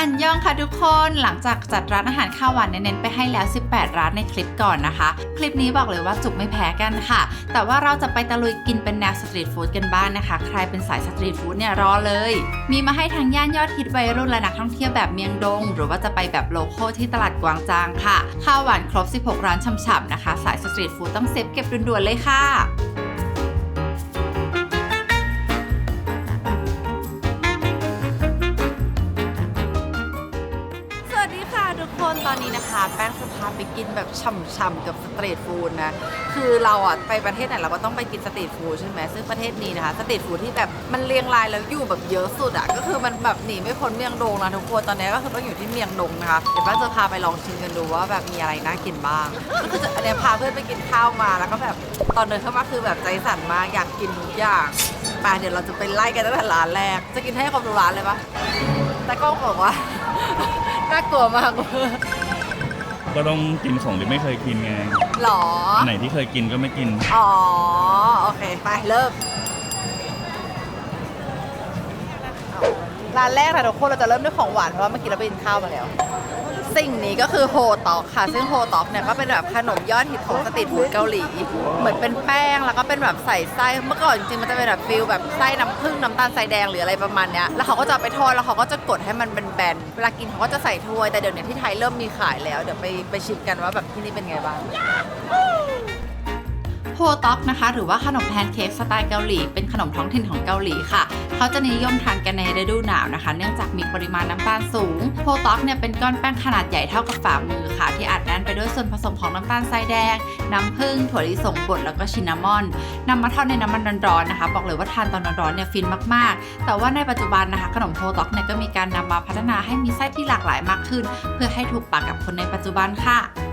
อันยองค่ะทุกคนหลังจากจัดร้านอาหารข้าวหวานเน้นๆไปให้แล้ว 18 ร้านในคลิปก่อนนะคะ คลิปนี้บอกเลยว่าจุกไม่แพ้กันค่ะ แต่ว่าเราจะไปตะลุยกินเป็นแนวสตรีทฟู้ดกันบ้างนะคะ ใครเป็นสายสตรีทฟู้ดเนี่ยรอเลย มีมาให้ทั้งย่านยอดฮิตวัยรุ่นและนักท่องเที่ยวแบบเมียงดง หรือว่าจะไปแบบโลโก้ที่ตลาดกวางจางค่ะ ข้าวหวานครบ 16 ร้านช่ำๆนะคะ สายสตรีทฟู้ดต้องเซฟเก็บด่วนๆเลยค่ะ แป้งจะพาไปกินแบบช่ำๆกับสตรีทฟู้ดนะ คือเราอะไปประเทศไหนเราก็ต้องไปกินสตรีทฟู้ดใช่ไหมซึ่งประเทศนี้นะคะสตรีทฟู้ดที่แบบมันเรียงรายแล้วอยู่แบบเยอะสุดอะก็คือมันแบบหนีไม่พ้นเมียงดงนะทุกคนตอนนี้ก็คือต้องอยู่ที่เมียงดงนะคะเดี๋ยวแป้งจะพาไปลองชิมกันดูว่าแบบมีอะไรน่ากินบ้างก็คือจะอันเนี้ยพาเพื่อนไปกินข้าวมาแล้วก็แบบตอนเดินเข้ามาคือแบบใจสั่นมากอยากกินทุกอย่างไปเดี๋ยวเราจะไปไล่กันตั้งแต่ร้านแรก จะกินให้ครบทุกร้านเลยปะแต่กล้องบอกว่า น่ากลัวมาก ก็ต้องกินของที่ไม่เคยกินไงหรอ อันไหนที่เคยกินก็ไม่กิน อ๋อ โอเค ไปเริ่มร้านแรกนะทุกคนเราจะเริ่มด้วยของหวานเพราะว่าเมื่อกี้เราไปกินข้าวมาแล้ว สิ่งนี้ก็คือโฮต็อกค่ะ ซึ่งโฮต็อกเนี่ยก็เป็นแบบขนมยอดฮิตของสตรีทฟู้ดเกาหลี เหมือนเป็นแป้งแล้วก็เป็นแบบใส่ไส้เมื่อก่อนจริงๆมันจะเป็นแบบฟิลแบบไส้น้ำผึ้งน้ำตาลทรายแดงหรืออะไรประมาณเนี้ยแล้วเขาก็จะเอาไปทอดแล้วเขาก็จะกดให้มันเป็น แบนเวลากินเขาก็จะใส่ถ้วยแต่เดี๋ยวนี้ที่ไทยเริ่มมีขายแล้ว เดี๋ยวไปไปชิมกันว่าแบบที่นี่เป็นไงบ้าง โฮต็อกนะคะ หรือว่าขนมแพนเค้กสไตล์เกาหลี เป็นขนมท้องถิ่นของเกาหลีค่ะ เขาจะนิยมทานกันในฤดูหนาวนะคะ เนื่องจากมีปริมาณน้ำตาลสูงโฮต็อกเนี่ยเป็นก้อนแป้งขนาดใหญ่เท่ากับฝ่ามือค่ะ ที่อัดแน่นไปด้วยส่วนผสมของน้ำตาลทรายแดง น้ำผึ้ง ถั่วลิสงบดแล้วก็ชินนามอนนำมาทอดในน้ำมันร้อนๆนะคะ บอกเลยว่าทานตอนร้อนๆเนี่ยฟินมากๆ แต่ว่าในปัจจุบันนะคะขนมโฮต็อกเนี่ยก็มีการนำมาพัฒนาให้มีไส้ที่หลากหลายมากขึ้น เพื่อให้ถูกปากกับคนในปัจจุบันค่ะ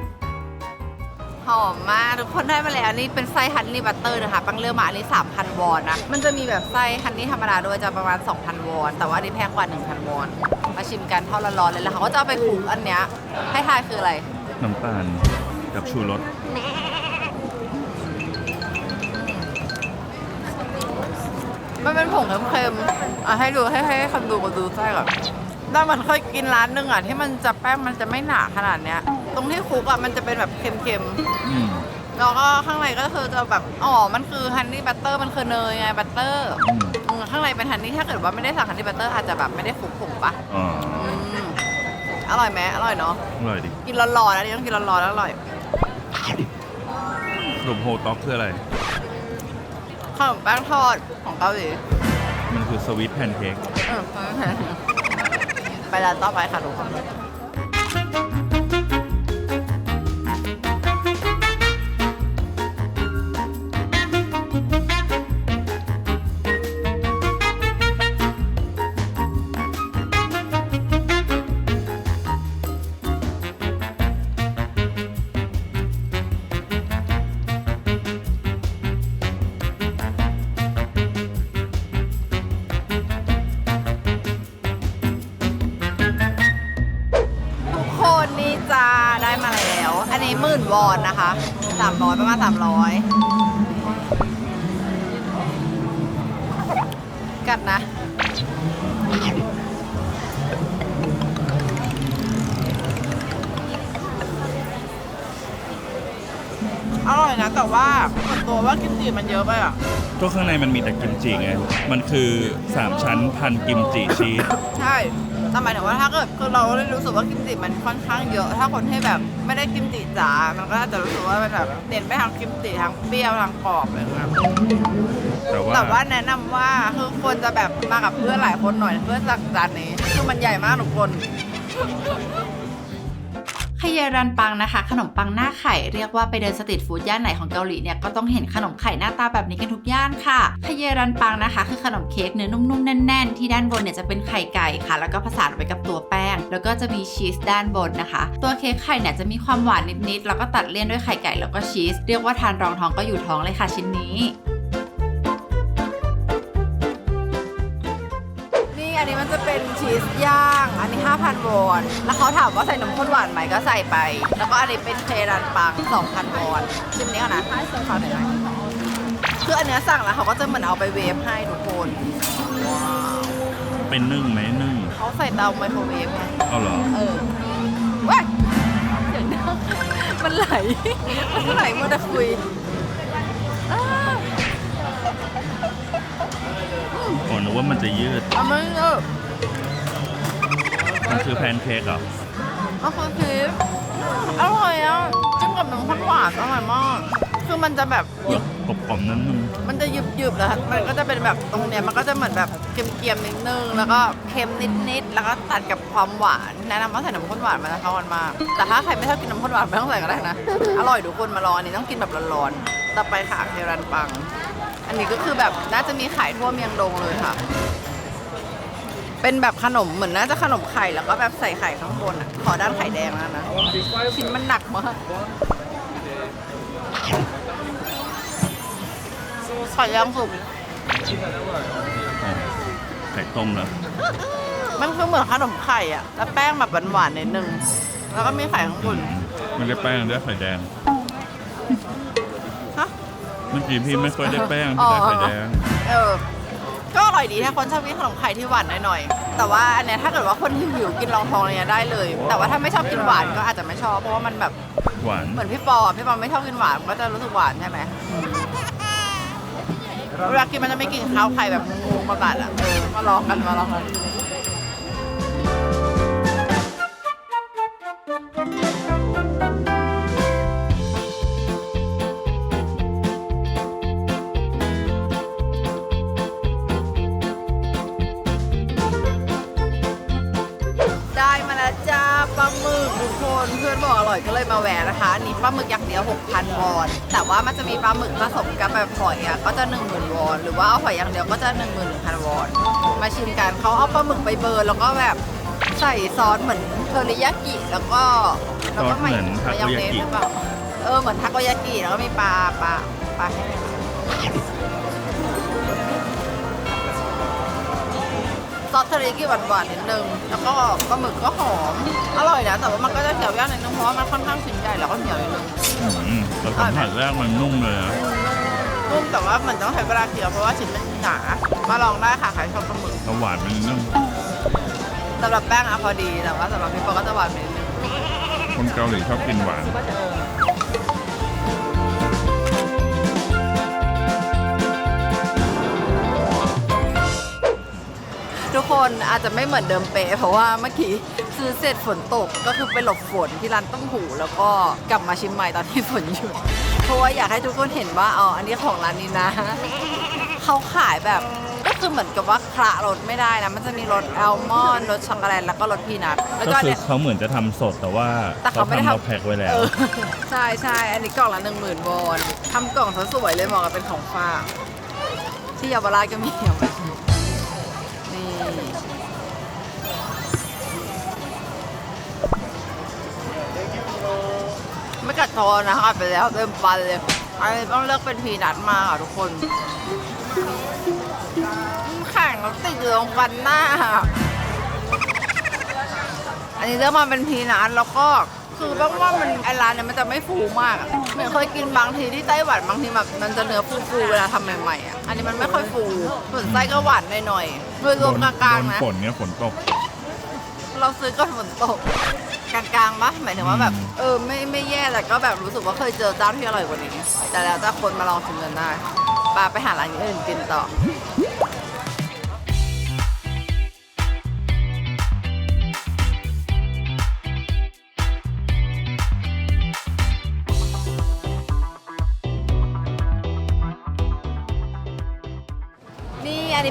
หอมมาก ทุกคนได้มาแล้วนี่เป็นไส้ฮันนี่บัตเตอร์นะคะปังเลือกมาอันนี้ 3,000 วอนนะ มันจะมีแบบไส้ฮันนี่ธรรมดาด้วยจะประมาณ 2,000 วอน แต่ว่าอันนี้แพงกว่า 1,000 วอน มาชิมกันทอดร้อนๆเลยแล้วเขาก็จะเอาไปคลุกอันเนี้ยให้ทายคืออะไร น้ำตาลกับชูรสมันเป็นผงเค็มๆอะให้ดูให้ให้คำดูมาดูไส้ก่อนแต่มันเคยกินร้านหนึงอะที่มันจะแป้งมันจะไม่หนาขนาดเนี้ย ตรงที่คลุกอะมันจะเป็นแบบเค็มๆอืมแล้วก็ข้างในก็คือจะแบบ อ๋อ มันคือฮันนี่บัตเตอร์ มันคือเนยไงบัตเตอร์อืมอืมข้างในเป็นฮันนี่ถ้าเกิดว่าไม่ได้สั่งฮันนี่บัตเตอร์อาจจะแบบไม่ได้คลุกผงปะอ๋ออืมอร่อยไหมอร่อยเนาะ อร่อยดิกินร้อนๆอันนี้ต้องกินร้อนๆแล้วอร่อยสรุปโฮต็อกคืออะไร ขนมแป้งทอดของเกาหลีมันคือสวิตแพนเค้ก อืมไปร้านต่อไปค่ะทุกคน จ้าได้มาแล้ว อันนี้หมื่นวอนนะคะสามร้อยประมาณสามร้อยกัดนะ อร่อยนะ แต่ว่าส่วนตัวว่ากิมจิมันเยอะไปอะ ก็ข้างในมันมีแต่กิมจิไง มันคือ 3 ชั้นพันกิมจิชีส ใช่ แต่หมายถึงว่าถ้าเกิดคือเราได้รู้สึกว่ากิมจิมันค่อนข้างเยอะ ถ้าคนที่แบบไม่ได้กิมจิจ๋า มันก็อาจจะรู้สึกว่ามันแบบเด่นไปทางกิมจิทางเปรี้ยวทางกรอบอะไรอย่างเงี้ยแต่ว่าแต่ว่าแนะนำว่าคือควรจะแบบมากับเพื่อนหลายคนหน่อยเพื่อสั่งจานนี้ คือมันใหญ่มากทุกคน ขยรันปังนะคะ ขนมปังหน้าไข่เรียกว่าไปเดินสตรีทฟู้ดย่านไหนของเกาหลีเนี่ยก็ต้องเห็นขนมไข่หน้าตาแบบนี้กันทุกย่านค่ะขยรันปังนะคะ คือขนมเค้กเนื้อนุ่มๆแน่นๆ ที่ด้านบนเนี่ยจะเป็นไข่ไก่ค่ะ แล้วก็ผสานไปกับตัวแป้ง แล้วก็จะมีชีสด้านบนนะคะ ตัวเค้กไข่เนี่ยจะมีความหวานนิดๆแล้วก็ตัดเลี่ยนด้วยไข่ไก่แล้วก็ชีส เรียกว่าทานรองท้องก็อยู่ท้องเลยค่ะชิ้นนี้ ชีสย่าง อันนี้ 5,000 วอน แล้วเขาถามว่าใส่นมข้นหวานไหมก็ใส่ไป แล้วก็อันนี้เป็นเครันปัง 2,000 วอนชิมนี้ก่อนนะเขาหน่อยนะคืออันเนี้ยสั่งแล้วเขาก็จะเหมือนเอาไปเวฟให้ทุกคนว้าวเป็นนึ่งไหมนึ่งเขาใส่เตาไมโครเวฟไงเอาเหรอ เออว้ายเสียงดังมันไหล มันไหลมาแต่คุยอ้าอ๋อนึกว่ามันจะยืด เอามันเออ มันคือแพนเค้กเหรอเอาคือคลิปอร่อยอะจิ้มกับน้ำข้นหวานอร่อยมาก คือมันจะแบบหยิบกรอบกรอบๆนั่นนึงมันจะหยุบหยุบๆแล้วมันก็จะเป็นแบบตรงเนี้ยมันก็จะเหมือนแบบเค็มๆนิดนึงแล้วก็เค็มนิดๆแล้วก็ตัดกับความหวานแนะนำว่าใส่น้ำข้นหวานมานะคะวันมากแต่ถ้าใครไม่ชอบกินน้ำข้นหวานไม่ต้องใส่ก็ได้นะอร่อยทุกคนมาลองอันนี้ต้องกินแบบร้อนๆต่อไปค่ะเทรันปัง อันนี้ก็คือแบบน่าจะมีขายทั่วเมียงดงเลยค่ะ เป็นแบบขนมเหมือนน่าจะขนมไข่แล้วก็แบบใส่ไข่ข้างบนอะ ขอด้านไข่แดงแล้วนะชิ้นมันหนักมากไข่ย่างสุกอ๋อไข่ต้มแล้ว มันคือเหมือนขนมไข่อะ แล้วแป้งแบบหวานๆนิดนึง แล้วก็มีไข่ข้างบน มันได้แป้งได้ไข่แดงฮะเมื่อกี้พี่ไม่ค่อยได้แป้งอ๋พี่อได้ไข่แดง เออ ก็อร่อยดีถ้าคนชอบกินขนมไข่ที่หวานหน่อยๆแต่ว่าอันเนี้ยถ้าเกิดว่าคนหิวๆกินรองทองอะไรเงี้ยได้เลย แต่ว่าถ้าไม่ชอบกินหวานก็อาจจะไม่ชอบเพราะว่ามันแบบหวานเหมือนพี่ปออะพี่ปอไม่ชอบกินหวานก็จะรู้สึกหวานใช่ไหมเวลากินมันจะไม่กินข้าวไข่แบบงูๆมาตัดอะเออมาลองกันมาลองกัน ปลาหมึกอย่างเดียว 6,000 วอน แต่ว่ามันจะมีปลาหมึกผสมกับแบบหอยอะก็จะ 10,000 วอน หรือว่าเอาหอยอย่างเดียวก็จะ 11,000 วอน มาชิมกันเขาเอาปลาหมึกไปเบิร์นแล้วก็แบบใส่ซอสเหมือนเทอริยากิแล้วก็แล้วก็ซอสเหมือนทาโกยากิมหรือเปล่าเออเหมือนทาโกยากิแล้วก็มีปลาปลาปลาให้ ซอสเทอริยากิหวานๆนิดนึง แล้วก็ปลาหมึกก็หอม อร่อยนะ แต่ว่ามันก็จะเขียวยากนิดนึงเพราะว่ามันค่อนข้างชิ้นใหญ่แล้วก็เหนียวนิดนึงอืมแต่สัมผัสแรกมันนุ่มเลยนะนุ่มแต่ว่าเหมือนต้องใช้เวลาเคี้ยวเพราะว่าชิ้นมันหนา มาลองได้ค่ะใครชอบปลาหมึกแล้วหวานมันนุ่มสำหรับแป้งอะพอดี แต่ว่าสำหรับพี่ปอก็จะหวานไปนิดนึงคนเกาหลีชอบกินหวาน ทุกคนอาจจะไม่เหมือนเดิมเป๊ะเพราะว่าเมื่อกี้ซื้อเสร็จฝนตกก็คือไปหลบฝนที่ร้านต้มหู แล้วก็กลับมาชิมใหม่ตอนที่ฝนหยุดเพราะว่าอยากให้ทุกคนเห็นว่าอ๋ออันนี้ของร้านนี้นะ เขาขายแบบก็คือเหมือนกับว่าคละรสไม่ได้นะ มันจะมีรสอัลมอนด์รสช็อกโกแลตแล้วก็รสพีนัทแล้วก็ก็คือเนี่ยเขาเหมือนจะทำสดแต่ว่าแต่เขาไม่ได้ทำ ทำเราแพ็คไว้แล้ว เออใช่ใช่อันนี้กล่องละหนึ่งหมื่นวอนทำกล่องซะสวยเลยเหมาะกับเป็นของฝากที่เยาวราชก็มีเอามา ไม่กัดคอนะอัดไปแล้วเต็มฟันเลยอันนี้ต้องเลือกเป็นพีนัทมาค่ะทุกคนแข่งแล้วติดอยู่ตรงฟันหน้า อันนี้เลือกมาเป็นพีนัทแล้วก็คือบ้างว่ามันไอร้านเนี่ยมันจะไม่ฟูมากอะเหมือนเคยกินบางทีที่ไต้หวันบางทีแบบมันจะเนื้อฟูๆเวลาทำใหม่ๆอะ อันนี้มันไม่ค่อยฟูส่วนไส้ก็หวานหน่อยๆโดยรวมกลางๆนะโดนฝนเนี่ยฝนตก เราซื้อก่อนฝนตก กลางๆปะหมายถึงว่าแบบอืมเออไม่ไม่แย่แต่ก็แบบรู้สึกว่าเคยเจอเจ้าที่อร่อยกว่านี้ แต่แล้วถ้าคนมาลองชิมกันได้ปาไปหาร้านอื่นกินต่อ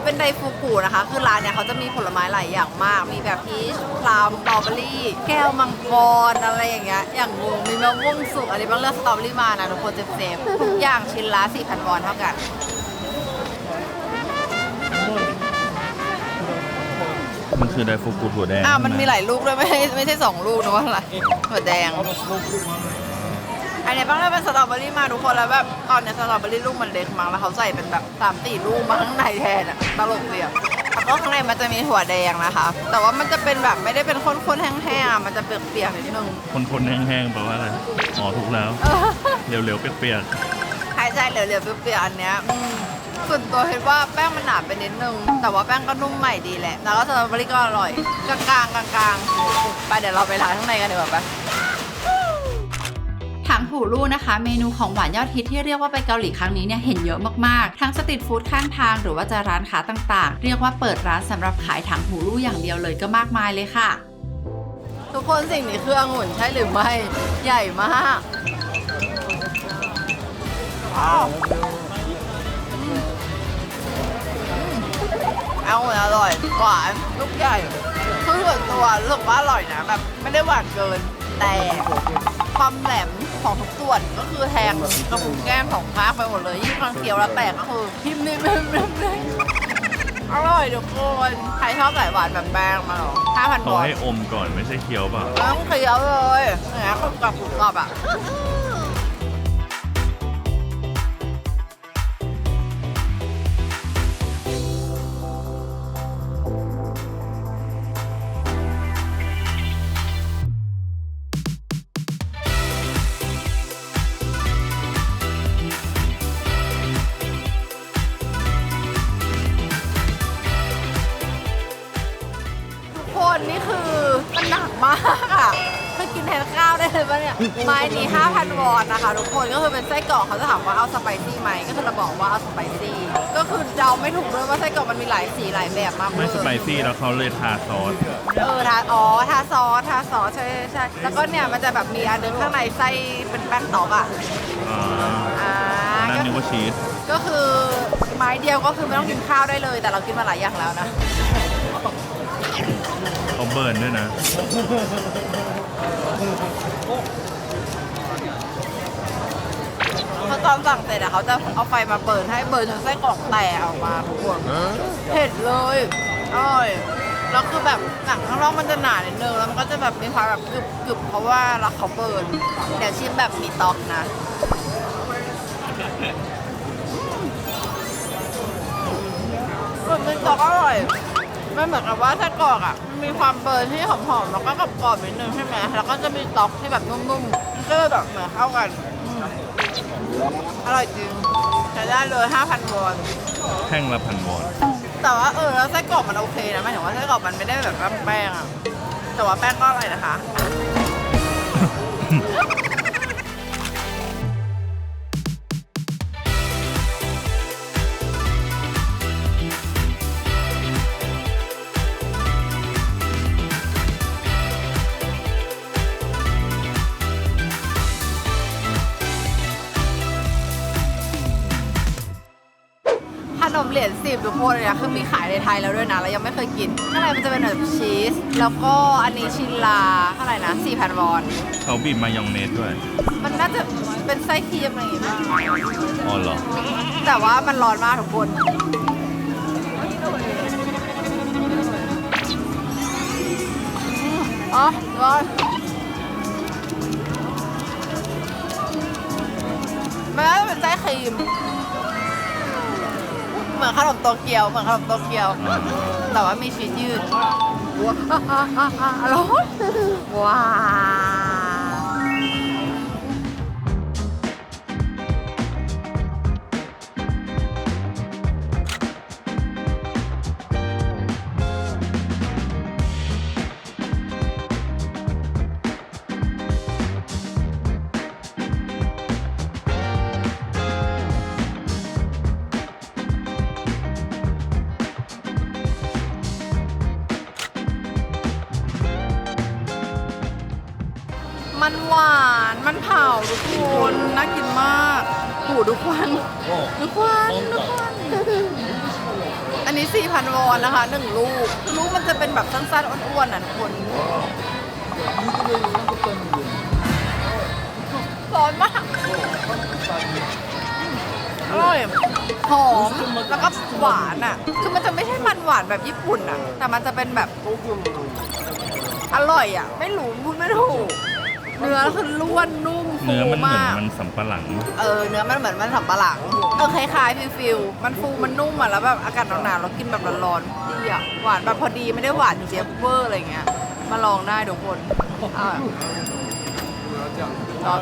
เป็นไดฟูกุนะคะ คือร้านเนี่ยเขาจะมีผลไม้หลายอย่างมาก มีแบบพีชพลัมสตรอเบอรี่ แก้วมังกรอะไรอย่างเงี้ย อย่างงงมีมะม่วงสุกอันนี้บางเลือกสตรอเบอรี่มานะทุกคนเซฟๆทุกอย่างชิ้นละ4,000วอนเท่ากันมันคือไดฟูกุถั่วแดงอ่ามันใช่ไหมีหลายลูกด้วยไม่ใช่ไม่ใช่สองลูกนะว่าอะไรหัวแดง อันนี้บ้างเลือกเป็นสตรอเบอรี่มาทุกคนแล้วแบบตอนเนี้ยสตรอเบอรี่ลูกมันเล็กมั้งแล้วเขาใส่เป็นแบบสามสี่ลูกมาข้างในแทนอะตลกเดียวแล้วก็ข้างในมันจะมีถั่วแดงนะคะ แต่ว่ามันจะเป็นแบบไม่ได้เป็นข้นๆแห้งๆอะมันจะเปียกๆนิดนึง คนๆแห้งๆแปลว่าอะไรอ๋อถูกแล้ว เออเร็วๆเปียกใช่ใช่เหลวๆเปรี้ยวๆอันเนี้ยอืมส่วนตัวเห็นว่าแป้งมันหนาไปนิดนึง แต่ว่าแป้งก็นุ่มใหม่ดีแหละ แล้วก็สตรอเบอรี่ก็อร่อยกลางกลางกลางกลางๆไปเดี๋ยวเราไปทานข้างในกันดีกว่าปะ ถังหูลู่นะคะ เมนูของหวานยอดฮิตที่เรียกว่าไปเกาหลีครั้งนี้เนี่ยเห็นเยอะมากๆ ทั้งสตรีทฟู้ดข้างทางหรือว่าจะร้านค้าต่างๆ เรียกว่าเปิดร้านสำหรับขายถังหูลู่อย่างเดียวเลยก็มากมายเลยค่ะ ทุกคนสิ่งนี้คือองุ่นใช่หรือไม่ ใหญ่มากอ้าวเอาหุ่นอร่อยหวานลูกใหญ่คือส่วนตัวรู้สึกว่าอร่อยนะแบบไม่ได้หวานเกินแต่ ความแหลมของทุกส่วนก็คือแทงกระพุ้งแก้มของข้างไปหมดเลยยิ่งตอนเคี้ยวแล้วแตกก็คือพิมพ์นิ่มๆอร่อยทุกคนใครชอบสายหวานแบบแป้งมาหรอ5,000บเขาาทให้อมก่อนไม่ใช่เคี้ยวเปล่าต้องเคี้ยวเลยเนี่ยกรุบกรอบกรุบกรอบอะ เนี่ยไม้นี้ 5,000 วอนนะคะทุกคนก็คือเป็นไส้กรอกเขาจะถามว่าเอาสไปซี่ไหมก็คือเราบอกว่าเอาสไปซี่ก็คือเดาไม่ถูกด้วยว่าไส้กรอกมันมีหลายสีหลายแบบมากไม่เลยสไปซี่แล้วเขาเลยทาซอสเออทาอ๋อทาซอสทาซอสใช่ใช่ใช่แล้วก็เนี่ยมันจะแบบมีอันนึงข้างในไส้เป็นแป้งตอกอะอ่าอ่านั่นก็นึกว่าชีสก็คือไม้เดียวก็คือไม่ต้องกินข้าวได้เลย แต่เรากินมาหลายอย่างแล้วนะเขาเบิร์นด้วยนะ ตอนสั่งเสร็จอะเขาจะเอาไฟมาเปิดให้เบิร์นจนไส้กรอกแตกออกมาทุกคนเผ็ดเลยอร่อยแล้วคือแบบหนังข้างนอกมันจะหนานิดนึงแล้วมันก็จะแบบมีความแบบกรึบกรึบเพราะว่ารักเขาเบิร์นเดี๋ยวชิมแบบมีต๊อกนะมันมีต๊อกอร่อยมันเหมือนกับว่าไส้กรอกอะมันมีความเบิร์นที่หอมๆแล้วก็กรอบๆนิดนึงใช่ไหมแล้วก็จะมีต๊อกที่แบบนุ่มๆมันก็เลยแบบเหมือนเข้ากัน อืมอร่อยจริงใช้ได้เลย5,000วอนแท่งละพันวอน แต่ว่าเออแล้วไส้กรอกมันโอเคนะหมายถึงว่าไส้กรอกมันไม่ได้แบบแป้งๆอะแต่ว่าแป้งก็อร่อยนะคะ รียญสิบทุกคนเนี่ยคือมีขายในไทยแล้วด้วยนะเรายังไม่เคยกินข้างในมันจะเป็นแบบชีส แล้วก็อันนี้ชินลาเท่าไหร่นะ4,000วอน เขาบีบมายองเนสด้วย มันน่าจะเป็นไส้ครีมอะไรอย่างเงี้ยอ๋อเหรอ แต่ว่ามันร้อนมากทุกคนอืมอ๋อร้อนมันน่าจะเป็นไส้ครีมเห มือนขนมโตเกียวเหมือนขนมโตเกียว แต่ว่ามีชีสยืดว้าวร้อยว้าว หูทุกวันทุกวันทุกวันอันนี้ 4,000 วอนนะคะหนึ่งลูกลูกมันจะเป็นแบบสั้นๆอ้วนๆน่ะทุกคนร้อนมากอร่อยหอมแล้วก็หวานอะ คือมันจะไม่ใช่มันหวานแบบญี่ปุ่นอะ แต่มันจะเป็นแบบ อร่อยอะ ไม่รู้พูดไม่ถูกเนื้อคือล้วน ฟูเนื้อมันเหมือนมากมันสำปะหลัง เออเนื้อมันเหมือนมันสำปะหลังเออคล้ายๆฟิลฟิลมันฟูมันนุ่มอะแล้วแบบอากาศหนาวๆเรากินแบบร้อนๆดีอะหวานแบบพอดีไม่ได้หวานเจี๊ยบเวอร์อะไรเงี้ยมาลองได้ทุกคนอะร้อน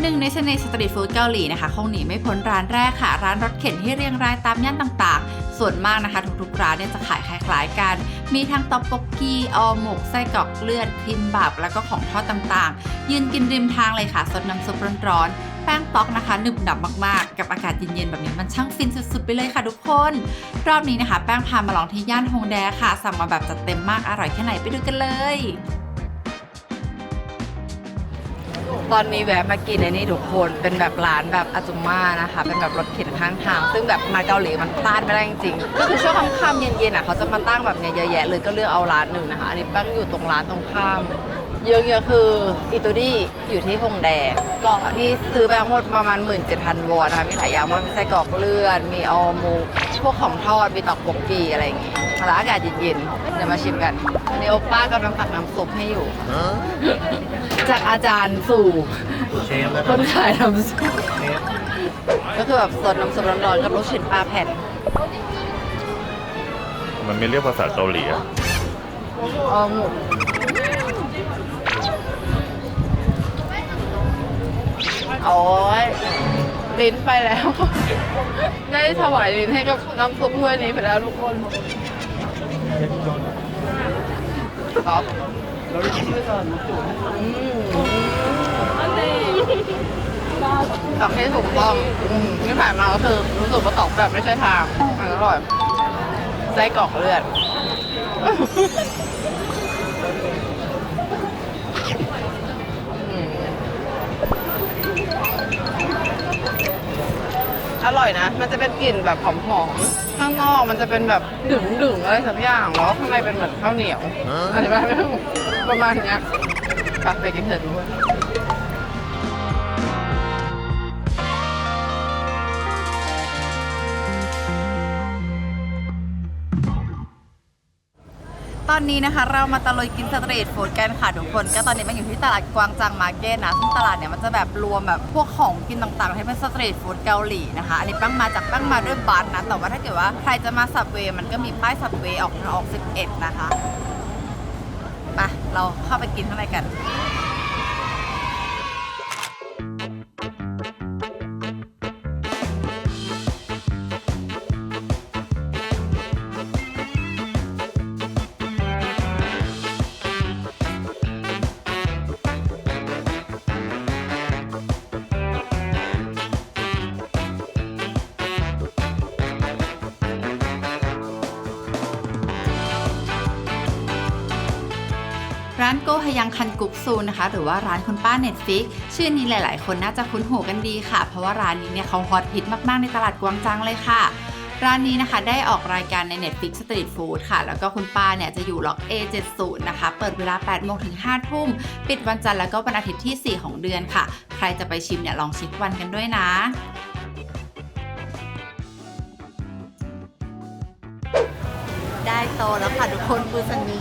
หนึ่งในเสน่ห์สตรีทฟู้ดเกาหลีนะคะคงหนีไม่พ้นร้านแรกค่ะ ร้านรถเข็นที่เรียงรายตามย่านต่างๆ ส่วนมากนะคะ ทุกๆร้านเนี่ยจะขายคล้ายๆกัน มีทั้งต๊อกโบกกี้ออหมกไส้กรอกเลือดครีมบับแล้วก็ของทอดต่างๆ ยืนกินริมทางเลยค่ะสดน้ำซุปร้อนๆแป้งต๊อกนะคะหนึบหนับมากๆ กับอากาศเย็นๆแบบนี้มันช่างฟินสุดๆ ไปเลยค่ะทุกคน รอบนี้นะคะ แป้งพามาลองที่ย่านฮงแดค่ะ สั่งมาแบบจัดเต็มมากอร่อยแค่ไหนไปดูกันเลย ตอนมีแวะมากินในนี้ทุกคนเป็นแบบร้านแบบอาจุม่านะคะ เป็นแบบรถเข็นข้างทาง ซึ่งแบบมาเกาหลีมันพลาดไม่ได้จริงๆก็คือช่วงค่ำๆเย็นๆอะเขาจะมาตั้งแบบเนี้ยเยอะแยะเลยก็เลือกเอาร้านหนึ่งนะคะอันนี้ตั้งอยู่ตรงร้านตรงข้าม เยอะๆคืออิตูดี้อยู่ที่ฮงแดกล่องที่ซื้อไปทั้งหมดประมาณ 17,000วอนนะคะมีหลายอย่างมากมีไส้กรอกเลือดมีออหมูพวกของทอดมีตอกบกกีอะไรอย่างงี้แล้วอากาศเย็นๆเดี๋ยวมาชิมกันอันนี้โอป้ากำลังตักน้ำซุปให้อยู่ จากอาจารย์สู่คนขายน้ำซุปก็คือแบบสดน้ำซุปร้อนๆกับลูกชิ้นปลาแผ่น มันไม่เรียกภาษาเกาหลีอะออหมู โอ้ยลิ้นไปแล้ว ได้ถวายลิ้นให้กับน้ำซุปถ้วยนี้ไปแล้วทุกคนครับอืมตอกให้ถูกต้องอืมที่ผ่านมาก็คือรู้สึกว่าตอกแบบไม่ใช่ทางมันอร่อยไส้กรอกเลือด อร่อยนะ มันจะเป็นกลิ่นแบบหอมๆ ข้างนอกมันจะเป็นแบบดึงๆอะไรสักอย่างแล้วข้างในเป็นเหมือนข้าวเหนียวอธิบายไม่ถูกประมาณเนี้ยไปไปกินเถอะทุกค ตอนนี้นะคะเรามาตะลุยกินสตรีทฟู้ดกันค่ะทุกคน ก็ตอนนี้มันอยู่ที่ตลาดกวางจังมาร์เก็ตนะซึ่งตลาดเนี่ยมันจะแบบรวมแบบพวกของกินต่างๆ ให้เป็นสตรีทฟู้ดเกาหลีนะคะอันนี้ปั้งมาจากปั้งมาด้วยบัสนะแต่ว่าถ้าเกิดว่าใครจะมาสับเวย์มันก็มีป้ายสับเวย์ออกออก 11 นะคะไปเราเข้าไปกินข้างในกันานโกฮยังคันกุ๊กซูนะคะ หรือว่าร้านคุณป้าเน็ตฟิกชื่อนี้หลาย ๆ คนน่าจะคุ้นหูกันดีค่ะ เพราะว่าร้านนี้เนี่ยเขาฮอตฮิตมาก ๆ ในตลาดกวางจังเลยค่ะ ร้านนี้นะคะได้ออกรายการใน Netflix Street Food ค่ะ แล้วก็คุณป้าเนี่ยจะอยู่ล็อก A70 นะคะ เปิดเวลา 8 โมงถึง 5 ทุ่ม ปิดวันจันทร์แล้วก็วันอาทิตย์ที่ 4 ของเดือนค่ะ ใครจะไปชิมเนี่ยลองเช็ควันกันด้วยนะได้โตแล้วค่ะทุกคนมือสนี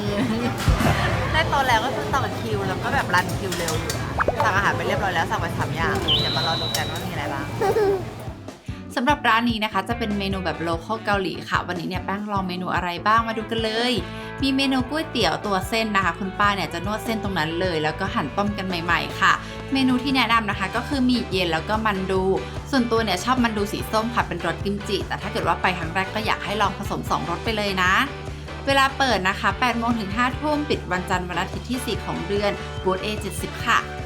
ได้โตแล้วก็คือต่อคิวแล้วก็แบบรันคิวเร็วอยู่นะสั่งอาหารไปเรียบร้อยแล้วสั่งไปสามอย่างเดี๋ยวมารอดูกันว่ามีอะไรบ้างสำหรับร้านนี้นะคะ จะเป็นเมนูแบบโลคอลเกาหลีค่ะ วันนี้เนี่ยแป้งลองเมนูอะไรบ้างมาดูกันเลย มีเมนูก๋วยเตี๋ยวตัวเส้นนะคะ คุณป้าเนี่ยจะนวดเส้นตรงนั้นเลย แล้วก็หั่นต้มกันใหม่ ๆ ค่ะ เมนูที่แนะนำนะคะ ก็คือหมี่เย็นแล้วก็มันดู ส่วนตัวเนี่ยชอบมันดูสีส้มค่ะเป็นรสกิมจิแต่ถ้าเกิดว่าไปครั้งแรกก็อยากให้ลองผสมสองรสไปเลยนะ เวลาเปิดนะคะ8โมงถึง5ทุ่มปิดวันจันทร์วันอาทิตย์ที่ 4 ของเดือนบูธ A70 ค่ะ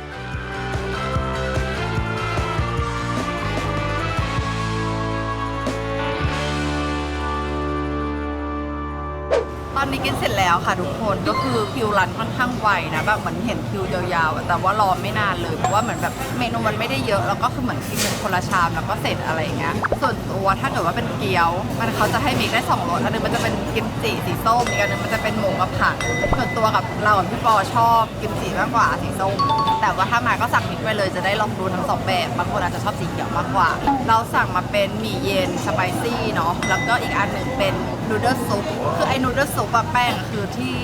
อนนี้กินเสร็จแล้วค่ะทุกคนก็คือคิวรันค่อนข้างไวนะแบบเหมือนเห็นคิวยาวๆอะแต่ว่ารอไม่นานเลยเพราะว่าเหมือนแบบเมนูมันไม่ได้เยอะแล้วก็คือเหมือนกินเป็นคนละชามแล้วก็เสร็จอะไรอย่างเงี้ยส่วนตัวถ้าเกิดว่าเป็นเกี๊ยว มันเขาจะให้มีได้สองรสอันหนึงมันจะเป็นกิมจิสีส้มอีกอันหนึงมันจะเป็นหมูกับผักส่วนตัวกับเรากับพี่ปอชอบกิมจิมากกว่าสีส้มแต่ว่าถ้ามาก็สั่งมิกไปเลยจะได้ลองดูทั้งสองแบบบางคนอาจจะชอบสีเขียวมากกว่า เราสั่งมาเป็นหมี่เย็นสไปซี่เนาะแล้วก็อีกอันหนึ่งเป็นนูเดิลซุปคือไอ้นูเดิลซุปอะแป้งคือที่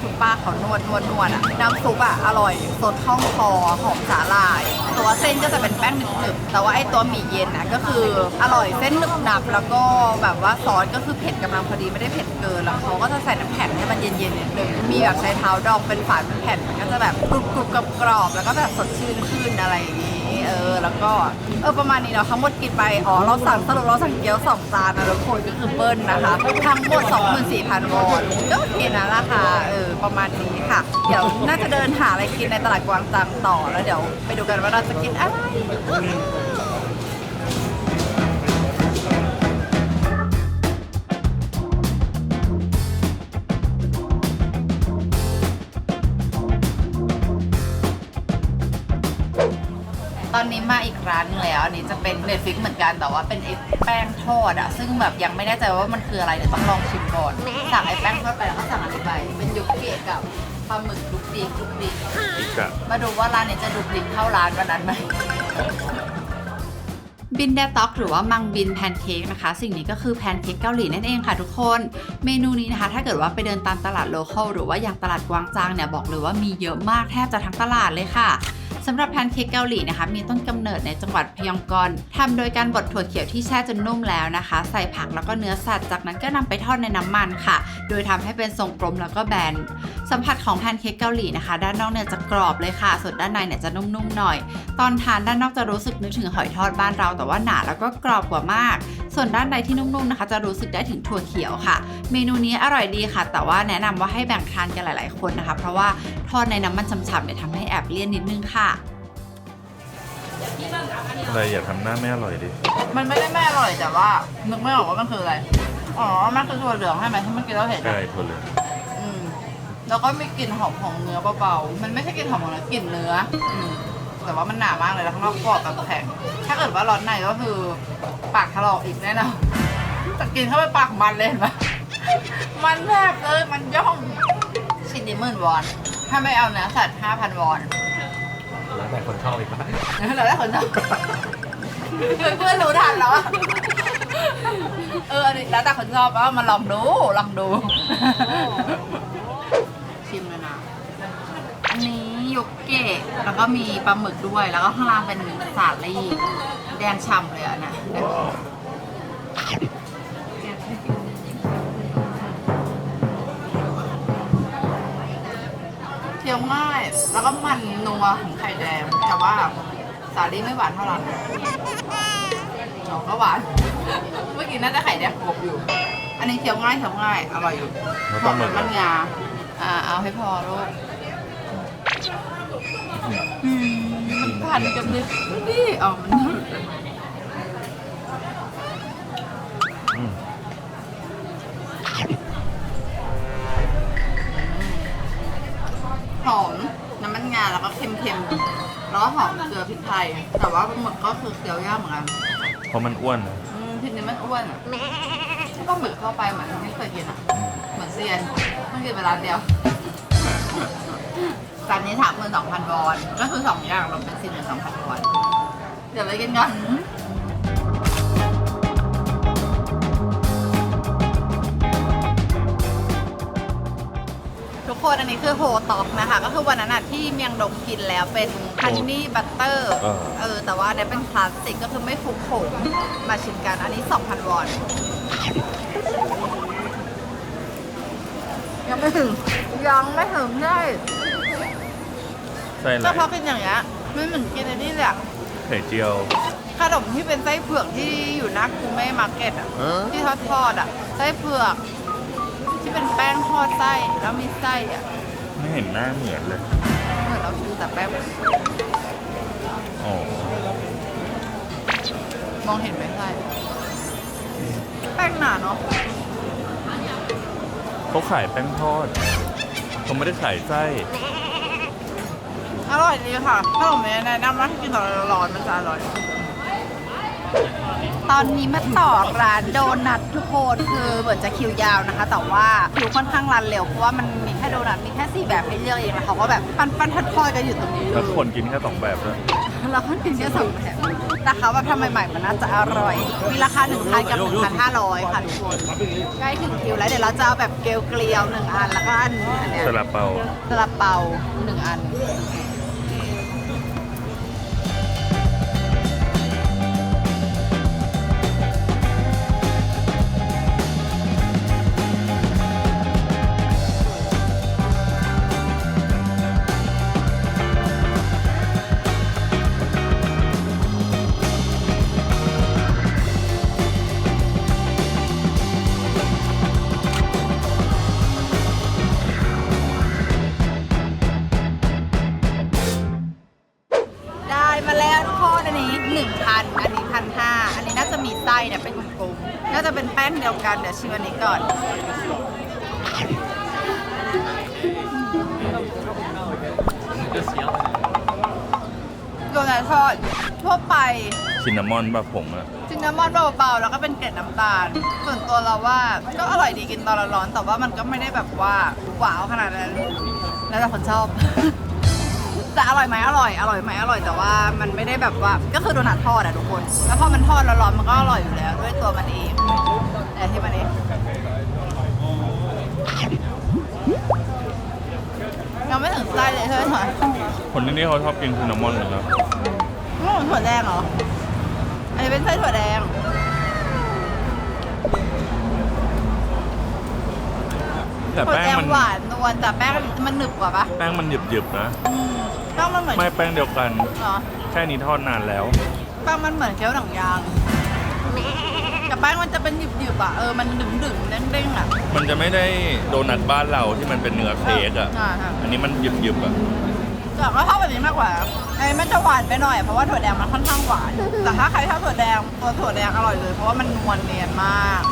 คุณป้าเขานวดนวดนวดอะน้ำซุปอะอร่อยสดเข้าคอหอมสาหร่าย ตัวเส้นก็จะเป็นแป้งหนึบๆแต่ว่าไอ้ตัวหมี่เย็นนะก็คืออร่อยเส้นหนึบหนับแล้วก็แบบว่าซอสก็คือเผ็ดกำลังพอดีไม่ได้เผ็ดเกินแล้วเขาก็จะใส่น้ำแข็งให้มันเย็นๆนิดนึงมีแบบใช้เท้าดองเป็นฝาเป็นแผ่นมันก็จะแบบกรุบกรุบกรอบแล้วก็แบบสดชื่นขึ้นอะไรอย่างนี้ เออ แล้วก็เออประมาณนี้เนาะทั้งหมดกินไป อ๋อ เราสั่งสรุปเราสั่งเกี๊ยวสองจานนะทุกคนก็คือเบิ้ลนะคะ ทั้งหมด 24,000วอนก็โอเคนะราคาเออประมาณนี้ค่ะ เดี๋ยวน่าจะเดินหาอะไรกินในตลาดกวางจังต่อแล้วเดี๋ยวไปดูกันว่าเราจะกินอะไร ตอนนี้มาอีกร้านหนึงแล้วอันนี้จะเป็นเนตฟิกเหมือนกันแต่ว่าเป็นไอ้แป้งทอดอะซึ่งแบบยังไม่แน่ใจว่ามันคืออะไรเดี๋ยวต้องลองชิมก่อน สั่งไอ้แป้งทอดไปแล้วก็สั่งอันนี้ไปเป็นยุกเกะกับปลาหมึกดุกดิกดุกดิกอีกอะมาดูว่าร้านนี้จะดุกดิกเท่าร้านวันนั้นไหม บินแดต็อกหรือว่ามังบินแพนเค้กนะคะ สิ่งนี้ก็คือแพนเค้กเกาหลีนั่นเองค่ะทุกคน เมนูนี้นะคะ ถ้าเกิดว่าไปเดินตามตลาดโลคอลหรือว่าอย่างตลาดกวางจางเนี่ยบอกเลยว่ามีเยอะมากแทบจะทั้งตลาดเลยค่ะ สำหรับแพนเค้กเกาหลีนะคะ มีต้นกำเนิดในจังหวัดพยองกอนทำโดยการบดถั่วเขียวที่แช่จนนุ่มแล้วนะคะ ใส่ผักแล้วก็เนื้อสัตว์ จากนั้นก็นำไปทอดในน้ำมันค่ะ โดยทำให้เป็นทรงกลมแล้วก็แบน สัมผัสของแพนเค้กเกาหลีนะคะ ด้านนอกเนี่ยจะกรอบเลยค่ะ ส่วนด้านในเนี่ยจะนุ่มๆหน่อย ตอนทานด้านนอกจะรู้สึกนึกถึงหอยทอดบ้านเราแต่ว่าหนาแล้วก็กรอบกว่ามาก ส่วนด้านในที่นุ่มๆนะคะ จะรู้สึกได้ถึงถั่วเขียวค่ะ เมนูนี้อร่อยดีค่ะ แต่ว่าแนะนำว่าให้แบ่งทานกันหลาย ๆ คนนะคะ เพราะว่าทอดในน้ำมันฉ่ำๆเนี่ยทำให้แอบเลี่ยนนิดนึงค่ะ อะไรอย่าทำหน้าไม่อร่อยดิ มันไม่ได้ไม่อร่อยแต่ว่า นึกไม่ออกว่ามันคืออะไร อ๋อ มันคือถั่วเหลืองใช่ไหมที่เมื่อกี้เราเห็นใช่พอเลยอืมแล้วก็มีกลิ่นหอมของเนื้อเบาๆ มันไม่ใช่กลิ่นหอมของเนื้อกลิ่นเนื้ออืมแต่ว่ามันหนามากเลยแล้วข้างนอกกรอบแบบแข็ง ถ้าเกิดว่าร้อนในก็คือปากถลอกอีกแน่นอนแต่กินเข้าไปปากมันเลยเห็นปะมันแทบเลยมันย่องชิ้นนี้หมื่นวอน ถ้าไม่เอาเนื้อสัตว์ห้าพันวอน แล้วแต่คนชอบอีกปะเราได้คนชอบเพื่อนรู้ทันแล้วอะเอออันนี้แล้วแต่คนชอบว่ามาลองดูลองดู ชิมเลยนะ อันนี้ยุกเกะแล้วก็มีปลาหมึกด้วย แล้วก็ข้างล่างเป็นสาลี่แดงฉ่ำเลยอะนะ คี้ยวง่าย แล้วก็มันนัวของไข่แดง แต่ว่าสาลี่ไม่หวานเท่าไหร่เราก็หวาน เมื่อกี้น่าจะไข่แดงกบอยู่ อันนี้เคี้ยวง่ายเคี้ยวง่าย อร่อยอยู่แล้วปลาหมึกมัอะนงา อ่า เอาให้พอลูกอืมมันผ่านกันเลยนี่อ๋อมัน หอมน้ำมันงาแล้วก็เค็มๆแล้วก็หอมเกลือพริกไทย แต่ว่าปลาหมึกก็คือเคี้ยวยากเหมือนกันเพราะมันอ้วนอะอืมทีนี้มันอ้วนอะปลาหมึกเข้าไปเหมือนไม่เคยกินอะ เหมือนเซียนเพิ่งกินไปร้านเดียวจานนี้ถามเงินสองพันวอน ก็คือสองอย่างรวมเป็นสี่หมื่นสองพันวอน เดี๋ยวไปกินกัน คนอันนี้คือโฮต็อกนะคะ ก็คือวันนั้นอะที่เมียงดงกินแล้วเป็นฮันนี่บัตเตอร์เออเออ แต่ว่าเนี่ยเป็นคลาสสิกก็คือไม่คลุกผงมาชิมกันอันนี้ 2,000 วอน ยังไม่ถึง ยังไม่ถึงใช่ใช่เลก็ยเพราะกินอย่างเงี้ยไม่เหมือนกินไอ้นี่เลยอะไข่เจียว ขนมที่เป็นไส้เผือกที่อยู่หน้าคูเม่มาร์เก็ตอะที่ทอดทอดๆอะไส้เผือก ที่เป็นแป้งทอดไส้แล้วมีไส้อะไม่เห็นหน้าเหมือนเลย เหมือนเราชิมแต่แป้งอ๋อ มองเห็นไหมไส้แป้งหนาเนาะเขาขายแป้งทอดเขาไม่ได้ขายไส้ อร่อยดีค่ะขนมนี้แนะนำว่าให้กินตอนร้อนๆมันจะอร่อย ตอนนี้มาต่อร้านโดนัททุกคนคือเหมือนจะคิวยาวนะคะ แต่ว่าคิวค่อนข้างรันเร็วเพราะว่ามันมีแค่โดนัทมีแค่สี่แบบให้เลือกเองแล้วเขาก็แบบปั้นปั้นทอดๆกันอยู่ตรงนี้เลแล้วยคนกินแค่สองแบบด้วยเราก็กินแค่สองแบบแต่เขาแบบทำใหม่ๆมันน่าจะอร่อย มีราคา1,000กับ1,500ค่ะทุกคนใกล้ถึงคิวแล้วเดี๋ยวเราจะเอาแบบเกลียวเกลียวๆหนึ่งอันแล้วก็อันอันเนี้ยซาลาเปาซาลาเปาหนึ่งอัน อนแบบผงอะซินนามอนเบาๆแล้วก็เป็นเกล็ดน้ำตาล ส่วนตัวเราว่าก็อร่อยดีกินตอนร้อนๆแต่ว่ามันก็ไม่ได้แบบว่าว้าวขนาดนั้น แล้วแต่คนชอบ แต่อร่อยไหมอร่อย อร่อยไหมอร่อยแต่ว่ามันไม่ได้แบบว่าก็คือโดนัททอดอะทุกคน แล้วพอมันทอดร้อนๆมันก็อร่อยอยู่แล้ว ด้วยตัวมันเองแต่ที่มันนี้ยังไม่ถึงไส้เลยใช่ไหมคนที่นี่เขาชอบกินชินนามอนเลยนะอืมถั่วแดงเหรอ อันนี้เป็นไส้ถั่วแดง แต่ถั่วแป้งแดงมันหวานนวลแต่แป้งมันหนึบกว่าปะแป้งมันหยึบๆนะอืมแป้งมันเหมือนไม่แป้งเดียวกัน เหรอแค่นี้ทอดนานแล้ว แป้งมันเหมือนเกี๊ยวหนังยางแต่แป้งมันจะเป็นหยึบๆอะเออมันดึงๆเด้งๆอะ มันจะไม่ได้โดนัทบ้านเราที่มันเป็นเนื้อเค้กอะอ่าฮะอันนี้มันหยึบๆอะแต่ก็ชอบแบบนี้มากกว่า ไอ้มันจะหวานไปหน่อยเพราะว่าถั่วแดงมันค่อนข้างหวาน แต่ถ้าใครชอบถั่วแดงตัวถั่วแดงอร่อยเลย เพราะว่ามันนวลเนียนมาก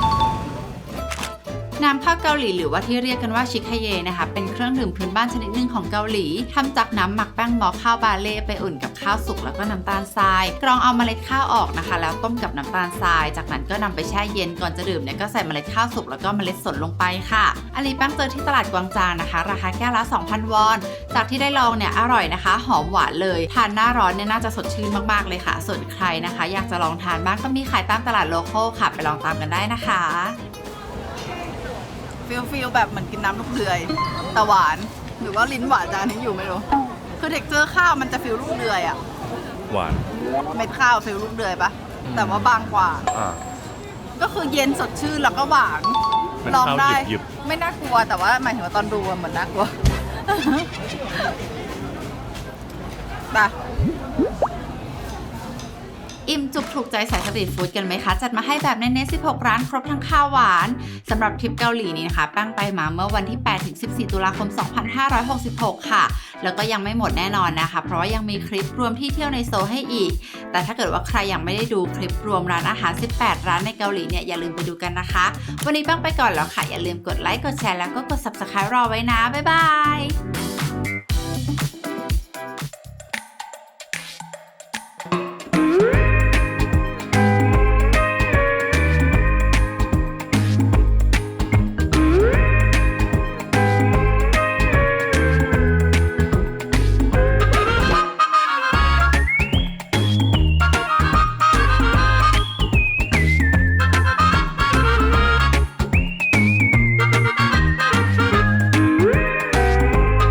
น้ำข้าวเกาหลีหรือว่าที่เรียกกันว่าชิคาเยนะคะ เป็นเครื่องดื่มพื้นบ้านชนิดหนึ่งของเกาหลีทำจากน้ำหมักแป้งหม้อข้าวบาเล่ไปอุ่นกับข้าวสุกแล้วก็น้ำตาลทราย กรองเอาเมล็ดข้าวออกนะคะ แล้วต้มกับน้ำตาลทราย จากนั้นก็นำไปแช่เย็นก่อนจะดื่มเนี่ยก็ใส่เมล็ดข้าวสุกแล้วก็เมล็ดสนลงไปค่ะอันนี้แป้งเจอที่ตลาดกวางจางนะคะ ราคาแก้วละ 2,000 วอน จากที่ได้ลองเนี่ยอร่อยนะคะ หอมหวานเลยทานหน้าร้อนเนี่ยน่าจะสดชื่นมากๆเลยค่ะ ส่วนใครนะคะ อยากจะลองทานบ้างก็มีขายตามตลาดโลคอลค่ะ ไปลองตามกันได้นะคะ ฟิลฟิลแบบเหมือนกินน้ำลูกเดือยแต่หวาน หรือว่าลิ้นหวานจานนี้อยู่ไม่รู้ คือเท็กเจอร์ข้าวมันจะฟิลลูกเดือยอะหวาน เม็ดข้าวฟิลลูกเดือยปะอืม แต่ว่าบางกว่า อ่า ก็คือเย็นสดชื่นแล้วก็หวานเป็นลองข้าวได้หยิบ ไม่น่ากลัวแต่ว่าหมายถึงว่าตอนดูอะเหมือนน่ากลัว ไป อิ่มจุกถูกใจสายสตรีทฟู้ดกันไหมคะ จัดมาให้แบบเน้นๆ16 ร้านครบทั้งข้าวหวานสำหรับทริปเกาหลีนี้นะคะ แป้งไปมาเมื่อวันที่ 8 ถึง 14 ตุลาคม 2566 ค่ะ แล้วก็ยังไม่หมดแน่นอนนะคะ เพราะว่ายังมีคลิปรวมที่เที่ยวในโซให้อีก แต่ถ้าเกิดว่าใครยังไม่ได้ดูคลิปรวมร้านอาหาร 18 ร้านในเกาหลีเนี่ยอย่าลืมไปดูกันนะคะ วันนี้แป้งไปก่อนแล้วค่ะอย่าลืมกดไลค์กดแชร์แล้วก็กด subscribe รอไว้นะบ๊ายบาย